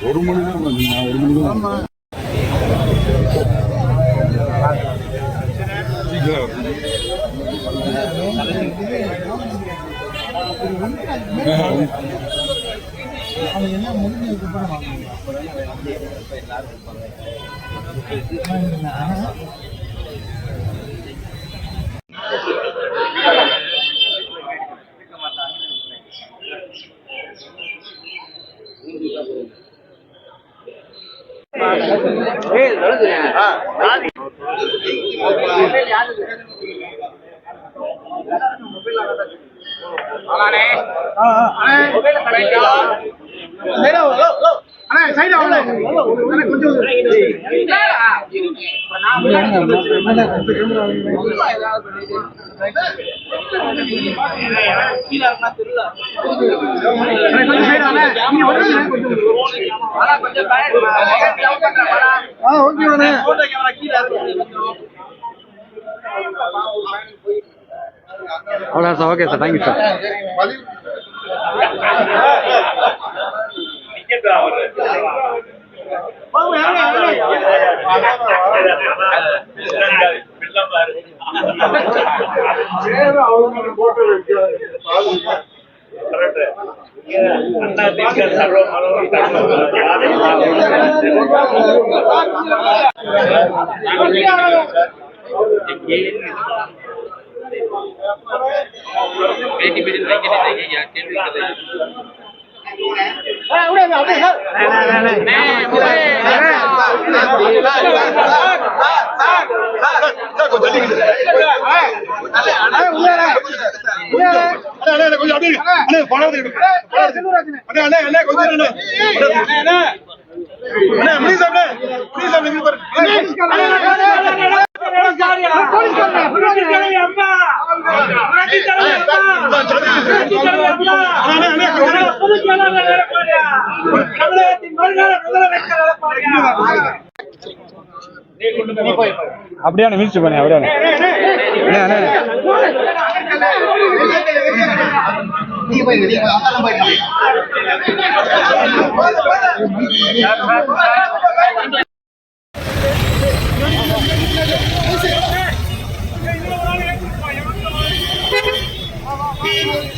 ஒரு மணி தான் ஒரு மணி தான் சீக்கிரம் அவங்க எல்லாம் முடிஞ்சதுக்கப்புறம் ஆ ஆ மொபைல் கடைக்கா அவ்வளோ sir okay sir thank you sir. பேட்டி பேட்டி வைக்கிறீங்க கேள்வி கொஞ்சம் அப்படியே மினிஸ்டர் பண்ணி அப்படியே you.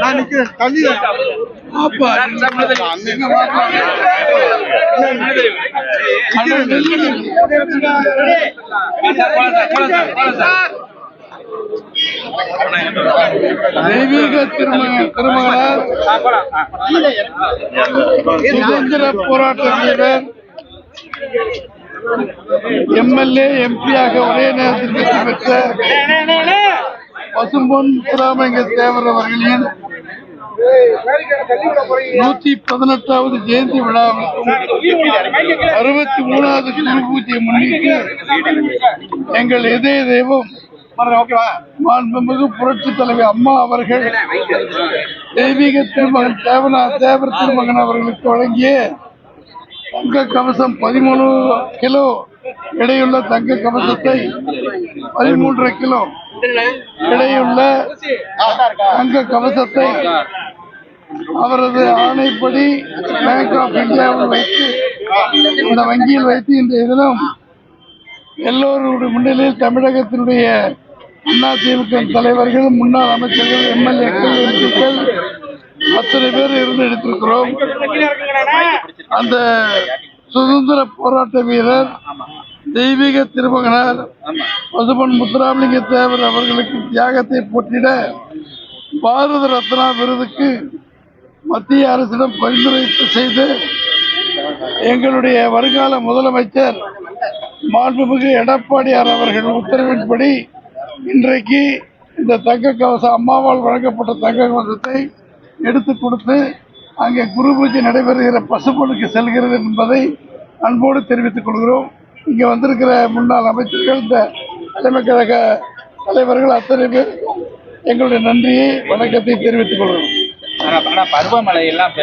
நான் நிக்கிறேன். தள்ளி. அப்பா தெய்வீக திருமண சுதந்திர போராட்ட வீரர் எம்எல்ஏ எம்பியாக ஒரே நேரத்தில் வெற்றி பெற்ற பசும்பொன் முத்துராமலிங்க தேவர் அவர்களின் நூத்தி பதினெட்டாவது ஜெயந்தி விழாவுக்கும் அறுபத்தி மூணாவது குரு பூஜையை முன்னிட்டு எங்கள் இதய தெய்வம் மாண்புமிகு புரட்சி தலைவி அம்மா அவர்கள் தெய்வீக திருமகன் தேவனா தேவர் திருமகன் அவர்களுக்கு வழங்கிய தங்க கவசம் பதிமூணு கிலோ எடையுள்ள தங்க கவசத்தை பதிமூன்றரை கிலோ எடையுள்ள தங்க கவசத்தை அவரது ஆணைப்படி பேங்க் ஆஃப் இந்தியாவில் வைத்து இந்த வங்கியில் வைத்து இந்த தினம் எல்லோருடைய முன்னிலையில் தமிழகத்தினுடைய அதிமுக தலைவர்கள் முன்னாள் அமைச்சர்கள் எம்எல்ஏக்கள் எம்பிக்கள் அத்தனை பேர் இருந்து எடுத்திருக்கிறோம். அந்த சுதந்திர போராட்ட வீரர் தெய்வீக திருமகனார் பசுமன் முத்துராமலிங்க தேவர் அவர்களுக்கு தியாகத்தை போட்டிட பாரத ரத்னா விருதுக்கு மத்திய அரசிடம் பரிந்துரை செய்து எங்களுடைய வருங்கால முதலமைச்சர் மாண்புமிகு எடப்பாடியார் அவர்கள் உத்தரவின்படி இன்றைக்கு இந்த தங்க கவசம் அம்மாவால் வழங்கப்பட்ட தங்க கவசத்தை எடுத்து கொடுத்து அங்கே குரு பூஜை நடைபெறுகிற பசுபொழுக்கு செல்கிறது என்பதை அன்போடு தெரிவித்துக் கொள்கிறோம். இங்கே வந்திருக்கிற முன்னாள் அமைச்சர்கள் இந்த தலைமை கழக தலைவர்கள் அத்தனை பேருக்கும் எங்களுடைய நன்றியை வணக்கத்தை தெரிவித்துக் கொள்கிறோம். பருவமழை எல்லாம்